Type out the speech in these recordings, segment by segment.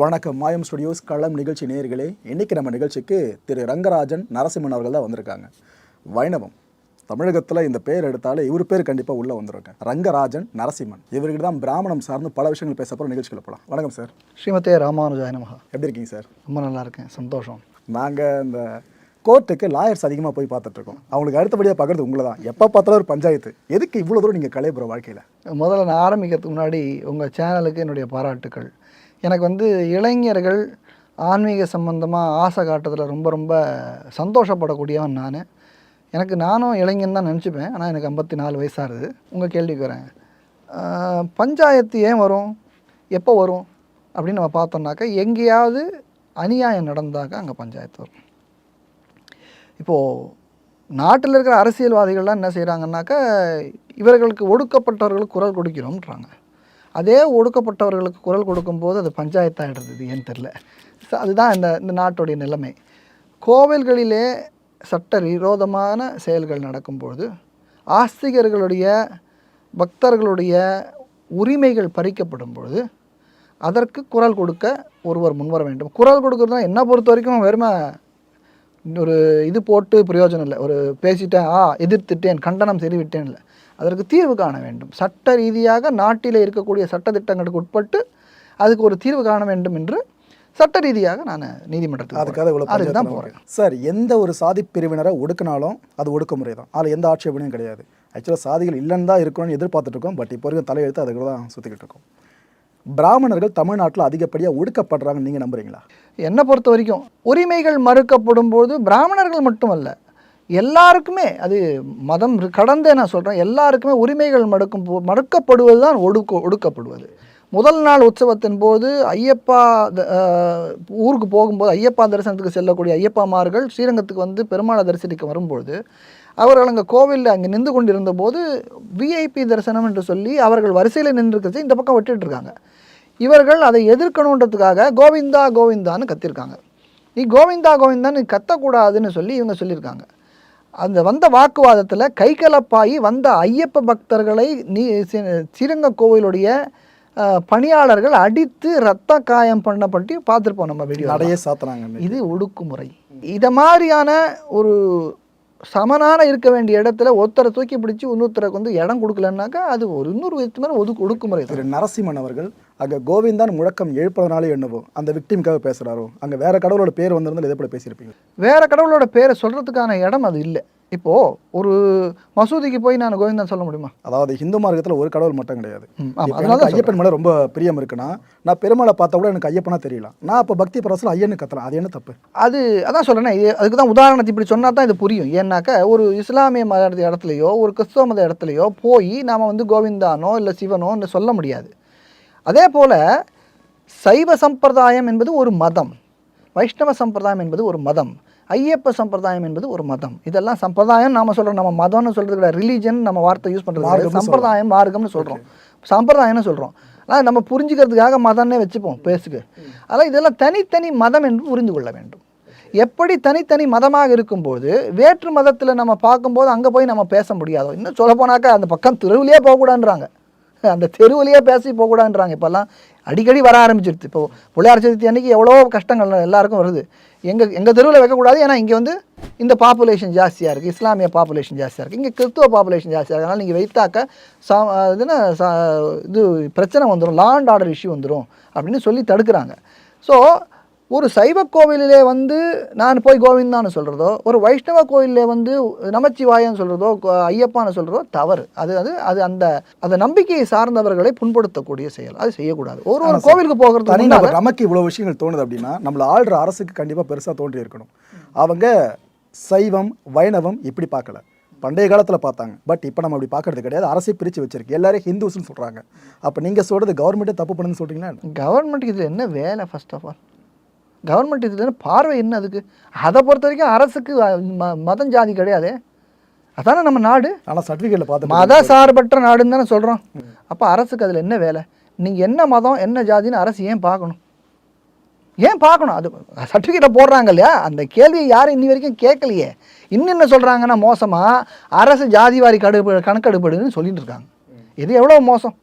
வணக்கம். மாயம் ஸ்டுடியோஸ் களம் நிகழ்ச்சி நேயர்களே இன்னைக்கு நம்ம நிகழ்ச்சிக்கு திரு ரங்கராஜன் நரசிம்மன் அவர்கள் தான் வந்திருக்காங்க. வைணவம். தமிழகத்தில் இந்த பேர் எடுத்தாலே இவர் பேர் கண்டிப்பாக உள்ளே வந்துருங்க ரங்கராஜன் நரசிம்மன். இவர்கிட்ட தான் பிராமணம் சார்ந்து பல விஷயங்கள் பேச போகிற நிகழ்ச்சிகளை போகலாம் வணக்கம் சார். ஸ்ரீமதே ராமானுஜாய நமகா. எப்படி இருக்கீங்க சார்? ரொம்ப நல்லா இருக்கேன். சந்தோஷம். நாங்கள் இந்த கோர்ட்டுக்கு லாயர்ஸ் அதிகமாக போய் பார்த்துட்ருக்கோம் அவங்களுக்கு அடுத்தபடியாக பார்க்குறது உங்களை தான். எப்போ பார்த்தாலும் ஒரு பஞ்சாயத்து. எதுக்கு இவ்வளோ தூரம் நீங்கள் கலைபுற வாழ்க்கையில்? முதல்ல நான் ஆரம்பிக்கிறதுக்கு முன்னாடி உங்கள் சேனலுக்கு என்னுடைய பாராட்டுக்கள். எனக்கு வந்து இளைஞர்கள் ஆன்மீக சம்பந்தமாக ஆசை காட்டுறதுல ரொம்ப ரொம்ப சந்தோஷப்படக்கூடியவன் நான். எனக்கு நானும் இளைஞன் தான் நினச்சிப்பேன். ஆனால் எனக்கு ஐம்பத்தி நாலு வயசாகுது. உங்கள் கேள்விக்கு வரேன் பஞ்சாயத்து ஏன் வரும்? எப்போ வரும்? அப்படின்னு நம்ம பார்த்தோம்னாக்கா எங்கேயாவது அநியாயம் நடந்தாக்கா அங்கே பஞ்சாயத்து வரும். இப்போது நாட்டில் இருக்கிற அரசியல்வாதிகள்லாம் என்ன செய்கிறாங்கன்னாக்கா இவர்களுக்கு ஒடுக்கப்பட்டவர்களுக்கு குரல் கொடுக்கிறோம்ன்றாங்க. அதே ஒடுக்கப்பட்டவர்களுக்கு குரல் கொடுக்கும்போது அது பஞ்சாயத்தாகிடுறது இது ஏன்னு தெரில அதுதான் இந்த இந்த நாட்டுடைய நிலைமை. கோவில்களிலே சட்ட விரோதமான செயல்கள் நடக்கும்பொழுது ஆஸ்திகர்களுடைய பக்தர்களுடைய உரிமைகள் பறிக்கப்படும் பொழுது அதற்கு குரல் கொடுக்க ஒருவர் முன்வர வேண்டும். குரல் கொடுக்குறதுனா என்ன பொறுத்த வரைக்கும் வெறுமை ஒரு இது போட்டு பிரயோஜனம் இல்லை. ஒரு பேசிட்டேன் ஆ எதிர்த்துட்டேன் கண்டனம் தெரிவிட்டேன் இல்லை. அதற்கு தீர்வு காண வேண்டும். சட்ட ரீதியாக நாட்டிலே இருக்கக்கூடிய சட்டத்திட்டங்களுக்கு உட்பட்டு அதுக்கு ஒரு தீர்வு காண வேண்டும் என்று சட்ட ரீதியாக நான் நீதிமன்றத்துக்கு அதுக்காக இவ்வளோ. அதுக்கு தான் போகிறேன். சார் எந்த ஒரு சாதி பிரிவினரை ஒடுக்கினாலும் அது ஒடுக்குமுறை தான் அதில் எந்த ஆட்சேபனையும் கிடையாது. ஆக்சுவலாக சாதிகள் இல்லைன்னு தான் இருக்கணும்னு எதிர்பார்த்துட்டு இருக்கோம் பட் இப்போ இருக்க தலையெழுத்து அதுக்கு தான் சுற்றிக்கிட்டு இருக்கோம் பிராமணர்கள் தமிழ்நாட்டில் அதிகப்படியாக ஒடுக்கப்படுறாங்கன்னு நீங்கள் நம்புறீங்களா? என்னை பொறுத்த வரைக்கும் உரிமைகள் மறுக்கப்படும் போது பிராமணர்கள் மட்டுமல்ல எல்லாருக்குமே அது மதம் கடந்தே நான் சொல்கிறேன் எல்லாருக்குமே உரிமைகள் மடுக்கும் போ மறுக்கப்படுவது தான் ஒடுக்க ஒடுக்கப்படுவது. முதல் நாள் உற்சவத்தின் போது ஐயப்பா த- ஊருக்கு போகும்போது ஐயப்பா தரிசனத்துக்கு செல்லக்கூடிய ஐயப்பாமார்கள் ஸ்ரீரங்கத்துக்கு வந்து பெருமாளை தரிசனிக்க வரும்பொழுது அவர்கள் அங்கே கோவிலில் அங்கே நின்று கொண்டிருந்த போது விஐபி தரிசனம் என்று சொல்லி அவர்கள் வரிசையில் நின்றுக்கிறது இந்த பக்கம் விட்டுட்டு இருக்காங்க இவர்கள் அதை எதிர்க்கணுன்றதுக்காக கோவிந்தா கோவிந்தான்னு கத்திருக்காங்க. நீ கோவிந்தா கோவிந்தான்னு நீ கத்தக்கூடாதுன்னு சொல்லி இவங்க சொல்லியிருக்காங்க. அந்த வந்த வாக்குவாதத்தில் கைகலப்பாகி வந்த ஐயப்ப பக்தர்களை நீ ஸ்ரீரங்க கோவிலுடைய பணியாளர்கள் அடித்து ரத்த காயம் பண்ணப்பட்டு பார்த்துருப்போம் நம்ம வீடியோ நடையே சாத்துறாங்க இது ஒடுக்குமுறை. இதை மாதிரியான ஒரு சமனான இருக்க வேண்டிய இடத்துல ஒருத்தரை தூக்கி பிடிச்சி இன்னொருத்தருக்கு வந்து இடம் கொடுக்கலன்னாக்கா அது ஒரு இன்னொரு விதமான ஒதுக்கு ஒடுக்குமுறை திரு நரசிம்மன் அவர்கள் அங்கே கோவிந்தான் முழக்கம் எழுப்பதனாலே என்னவோ அந்த விக்டிமுக்காக பேசுகிறாரோ அங்கே வேற கடவுளோட பேர் வந்திருந்தால் எதை போல பேசியிருப்பீங்க. வேற கடவுளோட பேரை சொல்கிறதுக்கான இடம் அது இல்லை. இப்போது ஒரு மசூதிக்கு போய் நான் கோவிந்தன் சொல்ல முடியுமா? அதாவது ஹிந்து மார்க்கத்தில் ஒரு கடவுள் மட்டும் கிடையாது. இப்ப அதனால ஐயப்பன் மேலே ரொம்ப பிரியம் இருக்குன்னா நான் பெருமாளை பார்த்தா கூட எனக்கு ஐயப்பனா தெரியல. நான் அப்போ பக்தி பரவசில் ஐயன்னு கத்துறேன். அது என்ன தப்பு? அது அதான் சொல்கிறேனே இது அதுக்கு தான் உதாரணத்தை இப்படி சொன்னா தான் இது புரியும். ஏன்னாக்கா ஒரு இஸ்லாமிய மத இடத்துலையோ ஒரு கிறிஸ்தவ மத இடத்துலையோ போய் நாம் வந்து கோவிந்தானோ இல்லை சிவனோ சொல்ல முடியாது. அதே போல் சைவ சம்பிரதாயம் என்பது ஒரு மதம். வைஷ்ணவ சம்பிரதாயம் என்பது ஒரு மதம். ஐயப்ப சம்பிரதாயம் என்பது ஒரு மதம். இதெல்லாம் சம்பிரதாயம் நாம சொல்கிறோம் நம்ம மதம்னு சொல்கிறது கிடையாது ரிலீஜன் நம்ம வார்த்தை யூஸ் பண்ணுறது மார்க்கம்னு சம்பிரதாயம் மார்க்கம்னு சொல்கிறோம் சம்பிரதாயம்னு சொல்கிறோம் ஆனால் நம்ம புரிஞ்சுக்கிறதுக்காக மதம்னே வச்சுப்போம் பேசுக்கு. அதனால் இதெல்லாம் தனித்தனி மதம் என்று புரிந்து கொள்ள வேண்டும். எப்படி தனித்தனி மதமாக இருக்கும்போது வேற்று மதத்தில் நம்ம பார்க்கும்போது அங்கே போய் நம்ம பேச முடியாதோ இன்னும் சொல்ல போனாக்கா அந்த பக்கம் தெருவிலேயே போகக்கூடாதுன்றாங்க. அந்த தெருவிலேயே பேசி போகக்கூடாதுன்றாங்க. இப்போல்லாம் அடிக்கடி வர ஆரம்பிச்சிருச்சு. இப்போ பிள்ளையார் சதுர்த்தி அன்னைக்கு எவ்வளோ கஷ்டங்கள் எல்லாருக்கும் வருது. எங்கள் எங்கள் தெருவில் வைக்கக்கூடாது. ஏன்னா இங்கே வந்து இந்த பாப்புலேஷன் ஜாஸ்தியாக இருக்குது இஸ்லாமிய பாப்புலேஷன் ஜாஸ்தியாக இருக்குது இங்கே கிறிஸ்துவ பாப்புலேஷன் ஜாஸ்தியாக இருக்குது அதனால் நீங்கள் வைத்தாக்க சா இது சா இது பிரச்சனை வந்துடும் லா அண்ட் ஆர்டர் இஷ்யூ வந்துடும் அப்படின்னு சொல்லி தடுக்கிறாங்க. ஸோ ஒரு சைவ கோவிலிலே வந்து நான் போய் கோவிந்தான்னு சொல்கிறதோ ஒரு வைஷ்ணவ கோயிலிலே வந்து நமச்சிவாயன்னு சொல்கிறதோ ஐயப்பான்னு சொல்கிறதோ தவறு. அது அது அது அந்த அந்த நம்பிக்கையை சார்ந்தவர்களை புண்படுத்தக்கூடிய செயல். அது செய்யக்கூடாது. ஒரு ஒரு கோவிலுக்கு போகிறது நமக்கு இவ்வளோ விஷயங்கள் தோணுது அப்படின்னா நம்மளை ஆள்ற அரசுக்கு கண்டிப்பாக பெருசாக தோன்றி இருக்கணும். அவங்க சைவம் வைணவம் இப்படி பார்க்கல. பண்டைய காலத்தில் பார்த்தாங்க. பட் இப்போ நம்ம அப்படி பார்க்கறது கிடையாது. அரசை பிரித்து வச்சிருக்கு. எல்லாரும் ஹிந்துஸ்னு சொல்கிறாங்க அப்போ நீங்கள் சொல்கிறது கவர்மெண்ட்டே தப்பு பண்ணுன்னு சொல்கிறீங்களா கவர்மெண்ட்டுக்கு இதில் என்ன வேலை ஃபர்ஸ்ட் ஆஃப் ஆல் கவர்மெண்ட் இதில் பார்வை என்ன அதுக்கு? அதை பொறுத்த வரைக்கும் அரசுக்கு ம- மதம் ஜாதி கிடையாதே. அதானே நம்ம நாடு? ஆனால் சர்டிஃபிகேட்டில் பார்த்து மத சார்பற்ற நாடுன்னு தானே சொல்கிறோம் அப்போ அரசுக்கு அதில் என்ன வேலை? நீங்கள் என்ன மதம் என்ன ஜாதின்னு அரசு ஏன் பார்க்கணும்? ஏன் பார்க்கணும்? அது சர்டிஃபிகேட்டை போடுறாங்க இல்லையா? அந்த கேள்வியை யாரும் இன்னி வரைக்கும் கேட்கலையே. இன்னும் என்ன சொல்கிறாங்கன்னா மோசமாக அரசு ஜாதிவாரி கடுப்பு கணக்கெடுப்படுன்னு சொல்லிட்டு இருக்காங்க. இது எவ்வளோ மோசம்?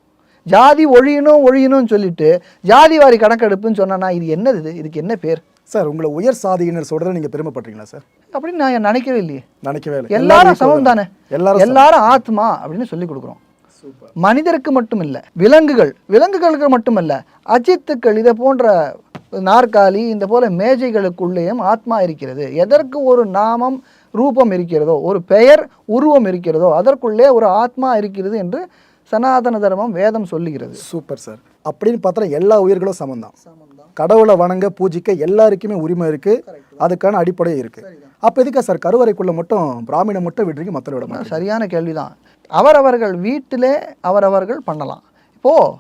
ஜாதி ஒழியணும் ஒழியணும்னு சொல்லிட்டு ஜாதி வாரி கணக்கெடுப்புன்னு சொன்னா இது என்னது இது? இதுக்கு என்ன பேர்? சார் உங்களை உயர் சாதியினர் சொல்றதை நீங்க பெருமைப்படுறீங்களா சார்? அப்படின்னு நான் நினைக்கவே இல்லையே. நினைக்கவே இல்லை. எல்லாரும் சமம் தானே? எல்லாரும் எல்லாரும் ஆத்மா அப்படின்னு சொல்லி கொடுக்குறோம். மனிதருக்கு மட்டும் இல்லை விலங்குகள். விலங்குகளுக்கு மட்டுமல்ல அஜித்துக்கள் இதை போன்ற நாற்காலி இந்த போல மேஜைகளுக்குள்ளேயும் ஆத்மா இருக்கிறது. எதற்கு ஒரு நாமம் ரூபம் இருக்கிறதோ ஒரு பெயர் உருவம் இருக்கிறதோ அதற்குள்ளே ஒரு ஆத்மா இருக்கிறது என்று சனாதன தர்மம் வேதம் சொல்லுகிறது. சூப்பர் சார் அப்படின்னு பார்த்தா எல்லா உயிர்களும் சமம் தான் கடவுளை வணங்க பூஜிக்க எல்லாருக்குமே உரிமை இருக்கு. அதுக்கான அடிப்படை இருக்கு. அப்ப எதுக்கா சார் கருவறைக்குள்ள மட்டும் பிராமணை மட்டும் விடுறீங்க மற்ற விட சரியான கேள்விதான். அவரவர்கள் வீட்டிலே அவரவர்கள் பண்ணலாம். இப்போது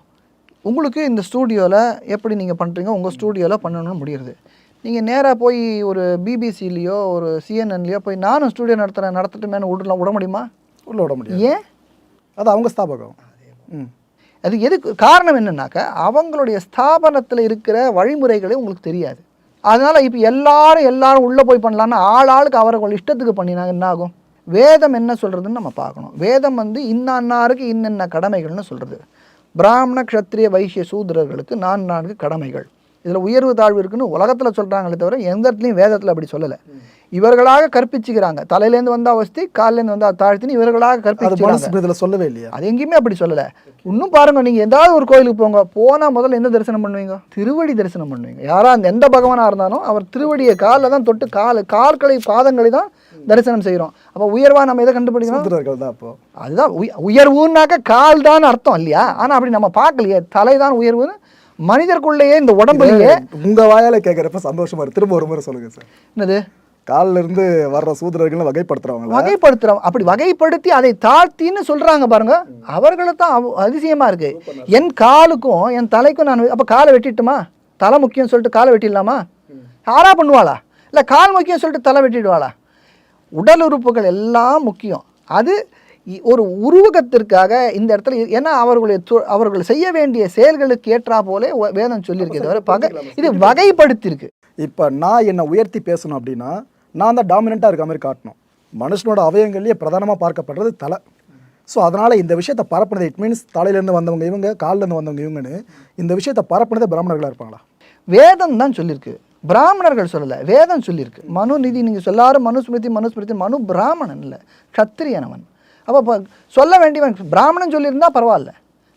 உங்களுக்கு இந்த ஸ்டூடியோவில் எப்படி நீங்கள் பண்ணுறீங்க உங்கள் ஸ்டூடியோவில் பண்ணணும்னு முடியுது நீங்கள் நேராக போய் ஒரு பிபிசிலேயோ ஒரு சிஎன்என்லேயோ போய் நானும் ஸ்டூடியோ நடத்துகிறேன் நடத்தட்டுமேனு விடலாம் விட முடியுமா? உள்ள விட முடியாது. ஏன்? அது அவங்க ஸ்தாபகம். ம். அது எதுக்கு காரணம் என்னன்னாக்கா அவங்களுடைய ஸ்தாபனத்தில் இருக்கிற வழிமுறைகளே உங்களுக்கு தெரியாது. அதனால் இப்போ எல்லாரும் எல்லாரும் உள்ளே போய் பண்ணலான்னா ஆள் ஆளுக்கு அவர்கள் இஷ்டத்துக்கு பண்ணினாங்க என்ன ஆகும்? வேதம் என்ன சொல்கிறதுன்னு நம்ம பார்க்கணும். வேதம் வந்து இன்னாருக்கு இன்னென்ன கடமைகள்னு சொல்கிறது பிராமண க்ஷத்ரிய வைசிய சூதரர்களுக்கு நான் நான்கு கடமைகள். இதில் உயர்வு தாழ்வு இருக்குன்னு உலகத்தில் சொல்கிறாங்களே தவிர எந்த இடத்துலையும் வேதத்தில் அப்படி சொல்லலை. இவர்களாக கற்பிச்சுக்கிறாங்க. தலையிலேருந்து வந்தால் வசதி காலிலேருந்து வந்தால் தாழ்த்தின்னு இவர்களாக கற்பிச்சுக்கிறாங்க. சொல்லவே இல்லையா? அது எங்கேயுமே அப்படி சொல்லலை. இன்னும் பாருங்க நீங்கள் ஏதாவது ஒரு கோயிலுக்கு போங்க போனால் முதல்ல எந்த தரிசனம் பண்ணுவீங்க? திருவடி தரிசனம் பண்ணுவீங்க. யாரா அந்த எந்த பகவானாக இருந்தாலும் அவர் திருவடியை காலில் தான் தொட்டு கால் கால்களை பாதங்களை தான் தரிசனம் செய்கிறோம் அப்போ உயர்வா நம்ம எதை கண்டுபிடிக்கிறோம் சூத்திரர்கள் தான் அப்போ. அதுதான் உய உயர்வுன்னாக்க கால் தான் அர்த்தம் இல்லையா? ஆனால் அப்படி நம்ம பார்க்கலையே. தலை தான் உயர்வுன்னு மனிதருக்குள்ளேயே இந்த உடம்புலயே உங்க வாயால கேட்கறப்ப சந்தோஷமா இருக்கு திரும்ப ஒரு முறை சொல்லுங்க சார். என்னது? கால்ல இருந்து வர்ற சூத்திரர்கள் வகைப்படுத்துறவங்களா? வகைப்படுத்துறோம் அப்படி வகைப்படுத்தி அதை தாழ்த்தின்னு சொல்றாங்க பாருங்க. அவர்களை தான் அதிசயமா இருக்கு. என் காலுக்கும் என் தலைக்கும் நான் அப்ப காலை வெட்டிட்டுமா? தலை முக்கியம் சொல்லிட்டு காலை வெட்டிடலாமா? யாரா பண்ணுவாளா? இல்ல கால் முக்கியம் சொல்லிட்டு தலை வெட்டிடுவாளா? உடல் உறுப்புகள் எல்லாம் முக்கியம். அது ஒரு உருவகத்திற்காக இந்த இடத்துல ஏன்னா அவர்களுடைய அவர்கள் செய்ய வேண்டிய செயல்களுக்கு ஏற்றா போலே வேதம் சொல்லியிருக்கு தவிர பகை இது வகைப்படுத்தியிருக்கு. இப்போ நான் என்னை உயர்த்தி பேசணும் அப்படின்னா நான் தான் டாமினண்ட்டாக இருக்க மாதிரி காட்டணும். மனுஷனோட அவயங்கள்லேயே பிரதானமாக பார்க்கப்படுறது தலை. ஸோ அதனால் இந்த விஷயத்தை பரப்புனது இட் மீன்ஸ் தலையிலேருந்து வந்தவங்க இவங்க கால்லேருந்து வந்தவங்க இவங்கன்னு இந்த விஷயத்தை பரப்புனதே பிராமணர்களாக இருப்பாங்களா? வேதம் தான் சொல்லியிருக்கு. பிராமணர்கள் சொல்லலை வேதம் சொல்லியிருக்கு. மனு நிதி நீங்கள் சொல்லாரும் மனுஸ்மிருதி மனுஸ்மிருதி மனு பிராமணன் இல்லை க்ஷத்திரியன் அவன். அப்போ இப்போ சொல்ல வேண்டியவன் பிராமணன் சொல்லியிருந்தா பரவாயில்ல.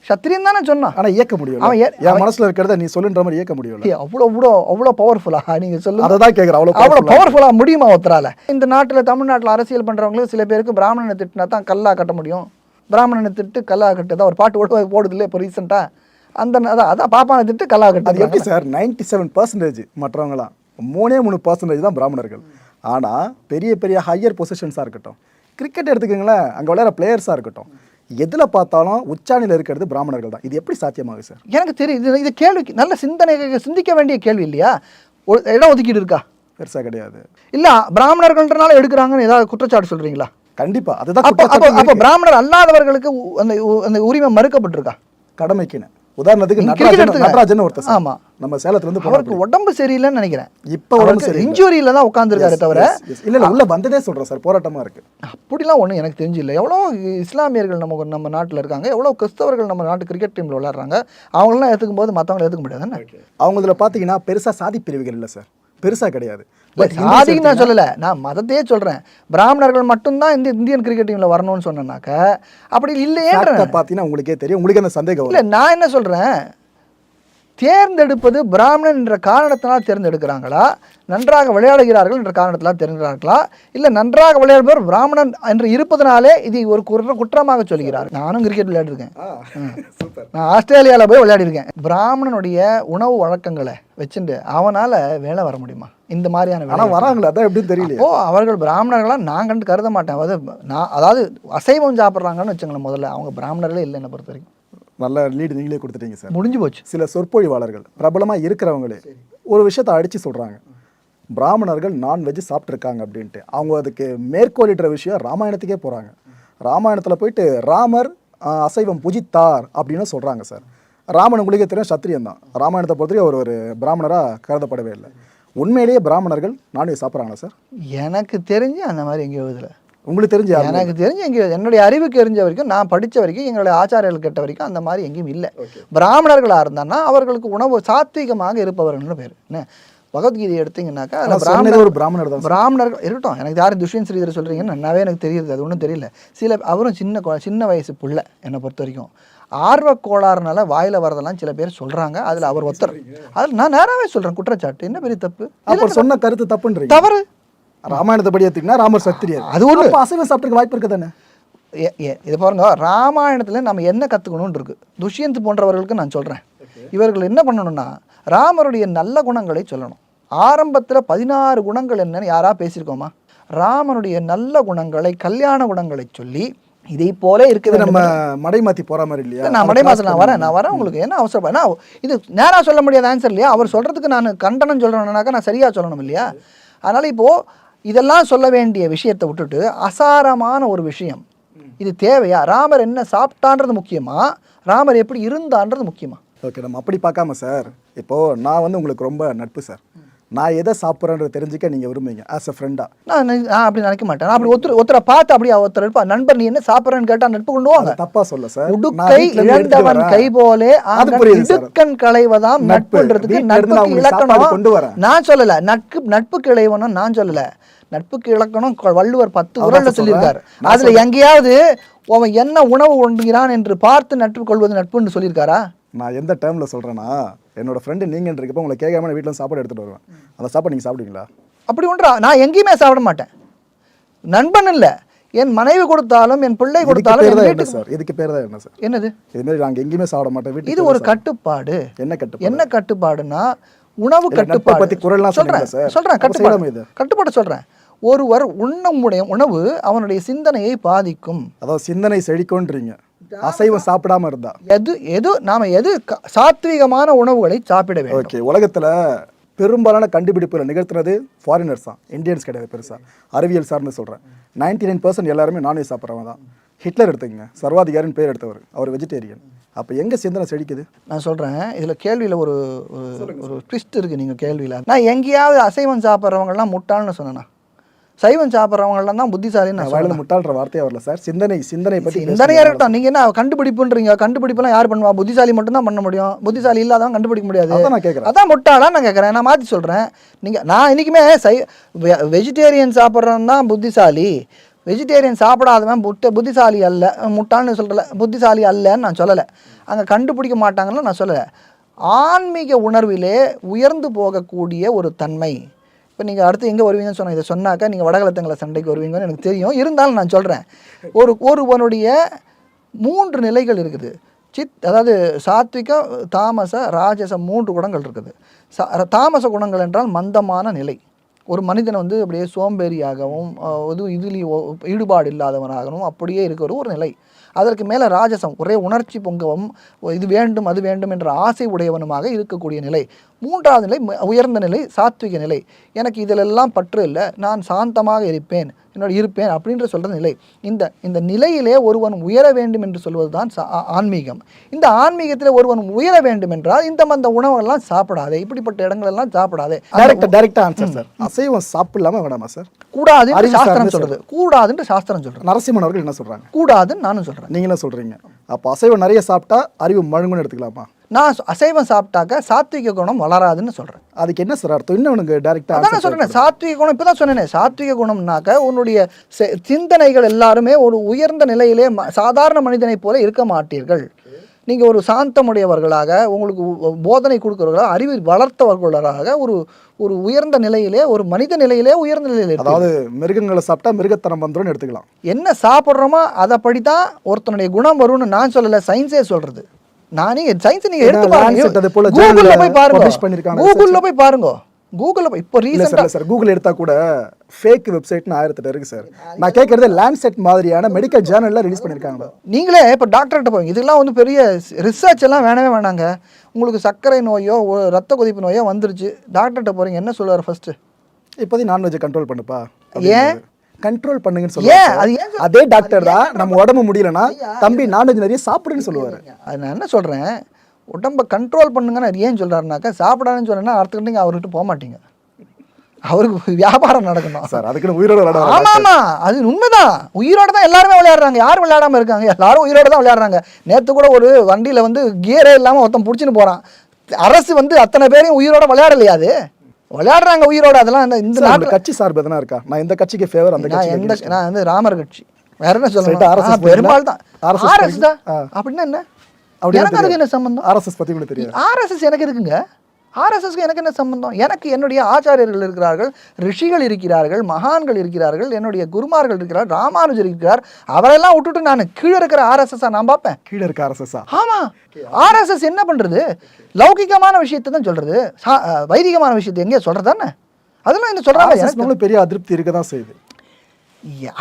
க்ஷத்திரியன் தானே சொன்னான். ஆனால் இயக்க முடியும் அவன் என் மனசில் இருக்கிறத நீ சொல்லுன்ற மாதிரி இயக்க முடியும்ல ஏய், அவ்வளோ அவ்வளோ அவ்வளோ பவர்ஃபுல்லா நீங்கள் சொல்லுங்க. அதை தான் கேட்குறேன் அவ்வளோ அவ்வளோ பவர்ஃபுல்லாக முடியுமா ஒருத்தரால? இந்த நாட்டில் தமிழ்நாட்டில் அரசியல் பண்ணுறவங்களும் சில பேருக்கு பிராமணனை திட்டினா தான் கல்லா கட்ட முடியும். பிராமணனை திட்டு கல்லா கட்டு தான் ஒரு பாட்டு ஓட போடுது இல்லையா? இப்போ ரீசெண்டாக அந்த அதான் அதான் பாப்பானை திட்டு கல்லா அது கட்டு எப்படி சார்? நைன்டி செவன் பர்சன்டேஜ் மற்றவங்களாம். மூணே மூணு பர்சன்டேஜ் தான் பிராமணர்கள். ஆனால் பெரிய பெரிய ஹையர் பொசிஷன்ஸாக இருக்கட்டும். கிரிக்கெட் எடுத்துக்கோங்களேன் அங்கே விளையாடுற பிளேயர்ஸாக இருக்கட்டும். எதில் பார்த்தாலும் உச்சாணியில் இருக்கிறது பிராமணர்கள் தான். இது எப்படி சாத்தியமாகுது சார் எனக்கு தெரியும் இது இது கேள்வி நல்ல சிந்தனை சிந்திக்க வேண்டிய கேள்வி இல்லையா? ஒரு இடம் ஒதுக்கீடு இருக்கா? பெருசாக கிடையாது. இல்ல பிராமணர்கள்ன்றனால எடுக்கிறாங்கன்னு ஏதாவது குற்றச்சாட்டு சொல்றீங்களா? கண்டிப்பாக அதுதான் அப்போ. பிராமணர் அல்லாதவர்களுக்கு அந்த அந்த உரிமை மறுக்கப்பட்டிருக்கா? கடமைக்குன்னு. உதாரணத்துக்கு நடராஜன். நடராஜன் ஒருத்தர் சார். ஆமா. நம்ம சேலத்துல இருந்து அவருக்கு உடம்பு சரியில்லைன்னு நினைக்கிறேன். இப்போ உடம்பு சரி இன்ஜுரியில தான் உட்காந்துருக்காரு தவிர இல்ல இல்ல உள்ள வந்ததே சொல்றேன் சார். போராட்டமா இருக்கு. அப்படிலாம் ஒன்றும் எனக்கு தெரிஞ்சு இல்லை எவ்வளோ இஸ்லாமியர்கள் நம்ம நம்ம நாட்டில் இருக்காங்க. எவ்வளோ கிறிஸ்தவர்கள் நம்ம நாட்டு கிரிக்கெட் டீமில் விளையாடுறாங்க. அவங்களாம் ஏற்றுக்கும் போது மற்றவங்களை ஏற்றுக்க முடியாது அவங்க இதுல பாத்தீங்கன்னா பெருசா சாதி பிரிவுகள் இல்ல சார். பெருசா கிடையாது. நான் சொல்லலை. நான் மதத்தையே சொல்கிறேன் பிராமணர்கள் மட்டும்தான் இந்த இந்தியன் கிரிக்கெட் டீமில் வரணும்னு சொன்னேன்னாக்க அப்படி அ பாத்தீங்கன்னா உங்களுக்கே தெரியும். உங்களுக்கு அந்த சந்தேகம். இல்லை நான் என்ன சொல்கிறேன் தேர்ந்தெடுப்பது பிராமணன் என்ற காரணத்தினால் தேர்ந்தெடுக்கிறாங்களா? நன்றாக விளையாடுகிறார்கள் என்ற காரணத்தினால் தேர்ந்தெடுக்கிறார்களா? இல்லை நன்றாக விளையாடுபவர் பிராமணன் என்று இருப்பதனாலே இது ஒரு குற்ற குற்றமாக சொல்கிறார். நானும் கிரிக்கெட் விளையாடிருக்கேன். நான் ஆஸ்திரேலியாவில் போய் விளையாடிருக்கேன். பிராமணனுடைய உணவு வழக்கங்களை வச்சுட்டு அவனால் வேலை வர முடியுமா? இந்த மாதிரியான ஆனா வேலை வராங்களே? அதான் எப்படின்னு தெரியலையே. ஓ அவர்கள் பிராமணர்களா? நான் கண்டு கருத மாட்டேன். அதாவது நான் அதாவது அசைவம் சாப்பிட்றாங்கன்னு வச்சுங்களேன் முதல்ல. அவங்க பிராமணர்களே இல்லை என்னை பொறுத்த வரைக்கும். நல்ல லீடு நீங்களே கொடுத்துட்டீங்க சார். முடிஞ்சு போச்சு. சில சொற்பொழிவாளர்கள் பிரபலமா இருக்கிறவங்களே ஒரு விஷயத்தை அடிச்சு சொல்றாங்க. பிராமணர்கள் நான்வெஜ் சாப்பிட்ருக்காங்க அப்படின்ட்டு. அவங்க அதுக்கு மேற்கோளிடுற விஷயம் ராமாயணத்துக்கே போறாங்க. ராமாயணத்துல போயிட்டு ராமர் அசைவம் புஜித்தார் அப்படின்னு சொல்றாங்க சார். ராமன் உங்களுக்கே தெரியும் சத்திரியன் தான். ராமாயணத்தை பொறுத்தவரைக்கும் அவர் ஒரு பிராமணரா கருதப்படவே இல்லை. உண்மையிலேயே பிராமணர்கள் நான்வெஜ் சாப்பிட்றாங்களா சார்? எனக்கு தெரிஞ்சு அந்த மாதிரி எங்கேயோ இதில் உங்களுக்கு தெரிஞ்ச எனக்கு தெரிஞ்ச இங்கே என்னுடைய அறிவுக்கு தெரிஞ்ச வரைக்கும் நான் படிச்ச வரைக்கும் எங்களுடைய ஆச்சாரியர்கள் கேட்ட வரைக்கும் அந்த மாதிரி எங்கேயும் இல்லை. பிராமணர்களாக இருந்தான்னா அவர்களுக்கு உணவு சாத்வீகமாக இருப்பவர்கள்னு பேர். என்ன? பகவத்கீதை எடுத்தீங்கன்னாக்கா அதில் பிராமணர் ஒரு பிராமணர் தான் பிராமணர்கள் இருக்கட்டும். எனக்கு யாரும் துஷ்யன் ஸ்ரீதர் சொல்கிறீங்கன்னு நல்லாவே எனக்கு தெரியுது. அது ஒன்றும் தெரியல. சில அவரும் சின்ன சின்ன வயசு புள்ள என்னை பொறுத்த வரைக்கும். ஆர்வக் கோளாறுனால வாயில வரதெல்லாம் சில பேர் சொல்றாங்க. அதுல அவர் ஒருத்தர் அதில் நான் நேராவே சொல்றேன். குற்றச்சாட்டு. என்ன பெரிய தப்பு? அப்போ சொன்ன கருத்து தப்புன்றீங்க. தவறு. ராமாயணத்தை படி எடுத்தீங்கன்னா ராமர் சத்திரியர் அது. அப்ப அசைவம் சாப்பிட்டுருக்க வாய்ப்பு இருக்கு தானே? ஏ- ஏ- இது பாருங்க ராமாயணத்துல நம்ம என்ன கத்துக்கணும்னு இருக்கு. துஷ்யந்த் போன்றவர்களுக்கு நான் சொல்றேன். இவர்கள் என்ன பண்ணணும்னா ராமருடைய நல்ல குணங்களை சொல்லணும். ஆரம்பத்துல பதினாறு குணங்கள் என்னன்னு யாரா பேசியிருக்கோமா? ராமனுடைய நல்ல குணங்களை கல்யாண குணங்களை சொல்லி இதை போல இருக்குது நம்ம மடை மாத்தி போற மாதிரி இல்லையா? நான் மடை மாதம் நான் வரேன் நான் வரேன் உங்களுக்கு என்ன அவசரம்? நான் இது நேரா சொல்ல முடியாத ஆன்சர் இல்லையா? அவர் சொல்றதுக்கு நான் கண்டனம் சொல்றேன்னாக்கா நான் சரியா சொல்லணும் இல்லையா? அதனால இப்போ இதெல்லாம் சொல்ல வேண்டிய விஷயத்தை விட்டுட்டு அசாரமான ஒரு விஷயம். இது தேவையா? ராமர் என்ன சாப்பிட்டான்றது முக்கியமா? ராமர் எப்படி இருந்தான்றது முக்கியமா? ஓகே நம்ம அப்படி பார்க்காம சார் இப்போ நான் வந்து உங்களுக்கு ரொம்ப நட்பு சார். நான் எதை சாப்பிட்றேன்றது தெரிஞ்சுக்க நீங்க விரும்புவீங்க ஆஸ் அ ஃப்ரெண்டா நான் நான் அப்படி நினைக்க மாட்டேன். அப்படி ஒருத்தர் ஒருத்தரை பார்த்து அப்படியே ஒருத்தர் இருப்பா. நண்பர் நீ என்ன சாப்பிட்றேன்னு கேட்டா நட்பு கொண்டு வாங்க தப்பா சொல்ல சார் உடுக்கை இழந்தவன். கை போலே. இடுக்கண் களைவதாம் நட்பு. நட்புன்றதுக்கு நட்புக்கு இலக்கணம். கொண்டு வரேன். நான் சொல்லல. நட்பு நட்புக்கு இளைவனும் நான் சொல்லல. நட்புக்கு இலக்கணம் வள்ளுவர் பத்து சொல்றேன். சொல்லியிருக்காரு. அதுல எங்கேயாவது அவன் என்ன உணவு உண்கிறான் என்று பார்த்து நட்பு கொள்வது நட்புன்னு சொல்லியிருக்காரா? நான் எந்த டைம்ல சொல்றேன்னா என்னோட ஃப்ரெண்டு நீங்க இருக்கப்ப உங்களை கேட்காம இருந்து சாப்பாடு எடுத்துட்டு வருவேன். அந்த சாப்பாடு நீங்க சாப்பிடுவீங்களா? அப்படி ஒன்றா நான் எங்கேயுமே சாப்பிட மாட்டேன். நண்பன் இல்ல. என் மனைவி கொடுத்தாலும் என் பிள்ளை கொடுத்தாலும் என்ன சார்? இதுக்கு பேர் தான் என்ன சார்? என்னது? இது மாதிரி நாங்க எங்கேயுமே சாப்பிட மாட்டோம் இது ஒரு கட்டுப்பாடு. என்ன கட்டுப்பாடு? என்ன கட்டுப்பாடுனா உணவு கட்டுப்பாடு. பத்தி குரல்லாம்? சொல்றேன் அப்ப கட்டுப்பாடு? கட்டுப்பாடு சொல்றேன். ஒருவர் உண்ணமுடைய உணவு அவனுடைய சிந்தனையை பாதிக்கும். அதாவது சிந்தனை செழிக்கும்ன்றீங்க. அசைவம் சாப்பிடாம இருந்தா. எது எது நாம எது சாத்வீகமான உணவுகளை சாப்பிட வேண்டும். ஓகே உலகத்துல பெரும்பாலான கண்டுபிடிப்புகளை நிகழ்த்துனது ஃபாரினர்ஸ் தான். இந்தியன்ஸ் கிடையாது பெருசா. அறிவியல் சார்ந்து சொல்றேன். 99% நைன் பர்சன்ட் எல்லாருமே நான்வெஜ் சாப்பிட்றவங்க தான். ஹிட்லர் எடுத்துக்கங்க. சர்வாதிகாரின்னு பேர் எடுத்தவர். அவர் வெஜிடேரியன் அப்ப எங்க சிந்தனை செழிக்குது நான் சொல்றேன் இதுல கேள்வியில ஒரு ஒரு- ட்விஸ்ட் இருக்கு நீங்க கேள்வியில. நான் எங்கேயாவது அசைவம் சாப்பிட்றவங்க எல்லாம் முட்டாள்னு சொன்னேனா? சைவம் சாப்பிட்றவங்க எல்லாம் தான் புத்திசாலின்னு நான் வயலில் முட்டாள்ன்ற வார்த்தையே வரல சார். சிந்தனை சிந்தனை பத்தி சிந்தனையா இருக்கட்டும் நீங்க என்ன கண்டுபிடிப்புன்றீங்க? கண்டுபிடிப்பெல்லாம் யார் பண்ணுவா? புத்திசாலி மட்டும் தான் பண்ண முடியும். புத்திசாலி இல்லாதவன் கண்டுபிடிக்க முடியாது. அதான் நான் கேட்குறேன் அதான் முட்டாளா நான் கேட்குறேன் நான் மாற்றி சொல்கிறேன் நீங்கள் நான் இன்றைக்குமே சை வெஜிடேரியன் சாப்பிட்றவன் தான் புத்திசாலி. வெஜிடேரியன் சாப்பிடாதவன் புத்த புத்திசாலி அல்ல. முட்டாள்னு சொல்கிறல புத்திசாலி அல்லன்னு நான் சொல்லலை. அங்கே கண்டுபிடிக்க மாட்டாங்கன்னு நான் சொல்லலை. ஆன்மீக உணர்விலே உயர்ந்து போகக்கூடிய ஒரு தன்மை. இப்போ நீங்கள் அடுத்து எங்கே வருவீங்கன்னு சொன்ன இதை சொன்னாக்கா நீங்கள் வடகலத்தங்களை சண்டைக்கு வருவீங்கன்னு எனக்கு தெரியும். இருந்தாலும் நான் சொல்கிறேன் ஒரு ஒருவனுடைய மூன்று நிலைகள் இருக்குது. சித் அதாவது சாத்விகம் தாமச ராஜசம் மூன்று குணங்கள் இருக்குது. சா தாமச குணங்கள் என்றால் மந்தமான நிலை. ஒரு மனிதன் வந்து அப்படியே சோம்பேறியாகவும் அஹ், இது ஈடுபாடு இல்லாதவனாகவும் அப்படியே இருக்கிற ஒரு நிலை. அதற்கு மேலே ராஜசம் ஒரே உணர்ச்சி பொங்கவும் இது வேண்டும் அது வேண்டும் என்ற ஆசை உடையவனுமாக இருக்கக்கூடிய நிலை. மூன்றாவது நிலை உயர்ந்த நிலை சாத்விக நிலை. எனக்கு இதிலெல்லாம் பற்று இல்லை நான் சாந்தமாக இருப்பேன் என்னோட இருப்பேன் அப்படின்ற சொல்கிற நிலை. இந்த இந்த நிலையிலே ஒருவன் உயர வேண்டும் என்று சொல்வது தான் சா- ஆன்மீகம். இந்த ஆன்மீகத்தில் ஒருவன் உயர வேண்டும் என்றால் இந்த மந்த உணவெல்லாம் சாப்பிடாதே இப்படிப்பட்ட இடங்களெல்லாம் சாப்பிடாதே. டைரக்டா டைரக்டா ஆன்சர் சார் அசைவம் சாப்பிடலாமா வேணாமா சார் கூடாதுன்னு சாஸ்திரம் சொல்றது. கூடாதுன்னு சாஸ்திரம் சொல்றது. நரசிம்மன் அவர்கள் என்ன சொல்றாங்க? கூடாதுன்னு நானும் சொல்றேன். நீங்களும் சொல்றீங்க. அப்போ அசைவம் நிறைய சாப்பிட்டா அறிவு மழுங்குன்னு எடுத்துக்கலாமா? நான் அசைவம் சாப்பிட்டாக்க சாத்விக குணம் வளராதுன்னு சொல்றேன். அதுக்கு என்ன சார் அர்த்தம்? இன்னும் உனக்கு டைரக்டா அதான் நான் சொல்றேன். சாத்விக குணம் இப்பதான் சொன்னேனே சாத்விக குணம்னாக்க உன்னுடைய சிந்தனைகள் எல்லாருமே ஒரு உயர்ந்த நிலையிலே சாதாரண மனிதனைப் போல இருக்க மாட்டீர்கள். நீங்க ஒரு சாந்தமுடையவர்களாக உங்களுக்கு போதனை கொடுக்கிறவர்களாக அறிவு வளர்த்தவர்களாக ஒரு ஒரு உயர்ந்த நிலையிலே ஒரு மனித நிலையிலே உயர்ந்த நிலையிலே. அதாவது மிருகங்களை சாப்பிட்டா மிருகத்தனம் வந்துடும் எடுத்துக்கலாம். என்ன சாப்பிட்றோமோ அதைப்படி தான் ஒருத்தனுடைய குணம் வரும்னு நான் சொல்லல சயின்ஸே சொல்றது. நானே சயின்ஸ் நீங்க எடுத்து பாருங்க. கூகுள்ல போய் பாருங்க. கூகுள்ல போய் பாருங்க. கூகுள்ல போய் இப்போ இல்ல சார் கூகுள் எடுத்தா கூட ஃபேக் வெப்சைட்னு ஆயிரத்தெட்டு இருக்கு சார் நான் கேட்கறது லேண்ட்செட் மாதிரியான மெடிக்கல் ஜேர்னல்ல ரிலீஸ் பண்ணிருக்காங்க. நீங்களே இப்போ டாக்டர்கிட்ட போய் இதெல்லாம் வந்து பெரிய ரிசர்ச் எல்லாம் வேணவே வேணாங்க. உங்களுக்கு சர்க்கரை நோயோ ரத்த கொதிப்பு நோயோ வந்துருச்சு. டாக்டர்கிட்ட போறீங்க. என்ன சொல்லுவார் ஃபர்ஸ்ட் இப்போதைக்கு நான்வெஜ் கண்ட்ரோல் பண்ணுப்பா. ஏன்? கண்ட்ரோல் பண்ணுங்கன்னு சொல்லுவாங்க அது டாக்டர் தான் நம்ம உடம்பு முடியலன்னா தம்பி நான்வெஜ் நிறைய சாப்பிடுன்னு சொல்லுவாரு. அது நான் என்ன சொல்றேன்? உடம்ப கண்ட்ரோல் பண்ணுங்கன்னு அது ஏன் சொல்றாருனாக்கா சாப்பிடாதுன்னு சொன்னேன்னா அடுத்த நீங்கள் அவர்கிட்ட போக மாட்டீங்க. அவருக்கு வியாபாரம் நடக்கணும். சார் அதுக்குன்னு உயிரோட விளையாட வர ஆமா ஆமா. அது உண்மைதான். உயிரோட தான் எல்லாருமே விளையாடுறாங்க. யார் விளையாடாம இருக்காங்க. எல்லாரும் உயிரோட தான் விளையாடுறாங்க. நேத்து கூட ஒரு வண்டியில வந்து கியரே இல்லாம ஒருத்தன் புடிச்சுன்னு போறான். அரசு வந்து அத்தனை பேரையும் உயிரோட விளையாடலையா அது. விளையாடுறாங்க உயிரோட. அதெல்லாம் இந்த- இந்த கட்சி சார்பு எதனா இருக்கா? நான் இந்த கட்சிக்கு ஃபேவர் அந்த கட்சிக்கு எந்த. நான் வந்து ராமர் கட்சி. வேற என்ன சொல்லணும்? பெரும்பாலும் தான். ஆர்எஸ் தான். அப்படின்னா என்ன? எனக்கு அதுக்கு என்ன சம்பந்தம்? ஆர்எஸ்எஸ் பத்தி கூட தெரியாது. ஆர்எஸ்எஸ் எனக்கு இருக்குங்க. ஆர்எஸ்எஸ்க்கு எனக்கு என்ன சம்பந்தம்? எனக்கு என்னுடைய ஆச்சாரியர்கள் இருக்கிறார்கள் ரிஷிகள் இருக்கிறார்கள் மகான்கள் இருக்கிறார்கள் என்னுடைய குருமார்கள் இருக்கிறார் ராமானுஜர் இருக்கிறார். அவரெல்லாம் விட்டுட்டு நான் கீழே இருக்கிற ஆர்எஸ்எஸ் நான் பார்ப்பேன். கீழே இருக்க ஆர்எஸ்எஸ்ஸா ஆமா. ஆர்எஸ்எஸ் என்ன பண்றது? லௌகிகமான விஷயத்தை தான் சொல்றது. சா- அஹ், வைதிகமான விஷயத்தை எங்கேயா சொல்றது தானே? அதெல்லாம் எனக்கு மேலும் பெரிய அதிருப்தி இருக்க தான் செய்யுது.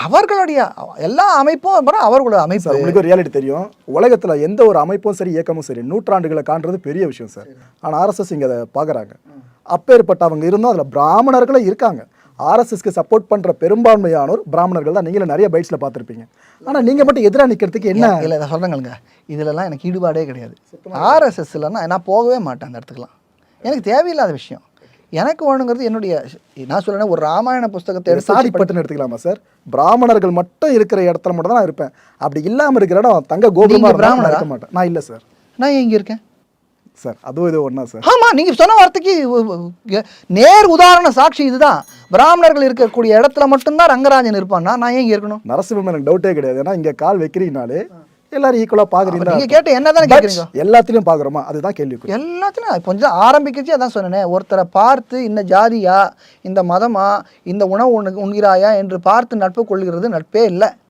அவர்களுடைய எல்லா அமைப்பும் அப்புறம் அவர்களோட அமைப்பு. உங்களுக்கு ஒரு ரியாலிட்டி தெரியும். உலகத்துல எந்த ஒரு அமைப்பும் சரி இயக்கமும் சரி நூற்றாண்டுகளை காண்றது பெரிய விஷயம் சார். ஆனா ஆர்எஸ்எஸ் இங்க அதை பாக்குறாங்க. அப்பேற்பட்ட அவங்க இருந்தும் அதுல பிராமணர்களும் இருக்காங்க. ஆர்எஸ்எஸ்க்கு சப்போர்ட் பண்ற பெரும்பான்மையானோர் பிராமணர்கள் தான். நீங்களும் நிறைய பைட்ஸ்ல பார்த்திருப்பீங்க. ஆனா நீங்க மட்டும் எதிரா நிக்கிறதுக்கு என்ன? இல்லை நான் சொல்கிறேங்களுங்க இதுலலாம் எனக்கு ஈடுபாடே கிடையாது. ஆர்எஸ்எஸ்லன்னா நான் போகவே மாட்டேன் அந்த இடத்துக்குலாம். எனக்கு தேவையில்லாத விஷயம். எனக்கு வேணுங்கிறது என்னுடைய நான் சொல்றேன் ஒரு ராமாயண புஸ்தகத்தை எடுத்து சாதி வச்சு படி- பட்டுன்னு எடுத்துக்கலாமா சார்? பிராமணர்கள் மட்டும் இருக்கிற இடத்துல மட்டும் தான் நான் இருப்பேன். அப்படி இல்லாம இருக்கிற இடம் தங்க கோபுரமா பிராமணரா? இருக்க மாட்டேன். நான் இல்ல சார். நான் எங்க இருக்கேன்? சார் அதுவும் இது ஒண்ணா சார். ஆமா நீங்க சொன்ன வார்த்தைக்கு நேர் உதாரண சாட்சி இதுதான். பிராமணர்கள் இருக்கக்கூடிய இடத்துல மட்டும்தான் ரங்கராஜன் இருப்பான்னா நான் ஏன் இருக்கணும்? நரசிம்மன் எனக்கு டவுட்டே கிடையாது. ஏன்னா இங்க கால் வைக்கிறீங்கனாலே எல்லாரும் ஈக்குவலா அப்ப பாக்குறீங்க நீங்க கேட்ட என்னதானே கேக்குறீங்க? எல்லாத்திலையும் பாக்குறோமா? அதுதான் கேள்வி எல்லாத்துலையும் கொஞ்சம் ஆரம்பிக்கச்சு அதான் சொன்னேனே ஒருத்தரை பார்த்து இந்த ஜாதியா இந்த மதமா இந்த உணவு உண்ணு உண்கிறாயா என்று பார்த்து நட்பு கொள்கிறது நட்பே இல்லை.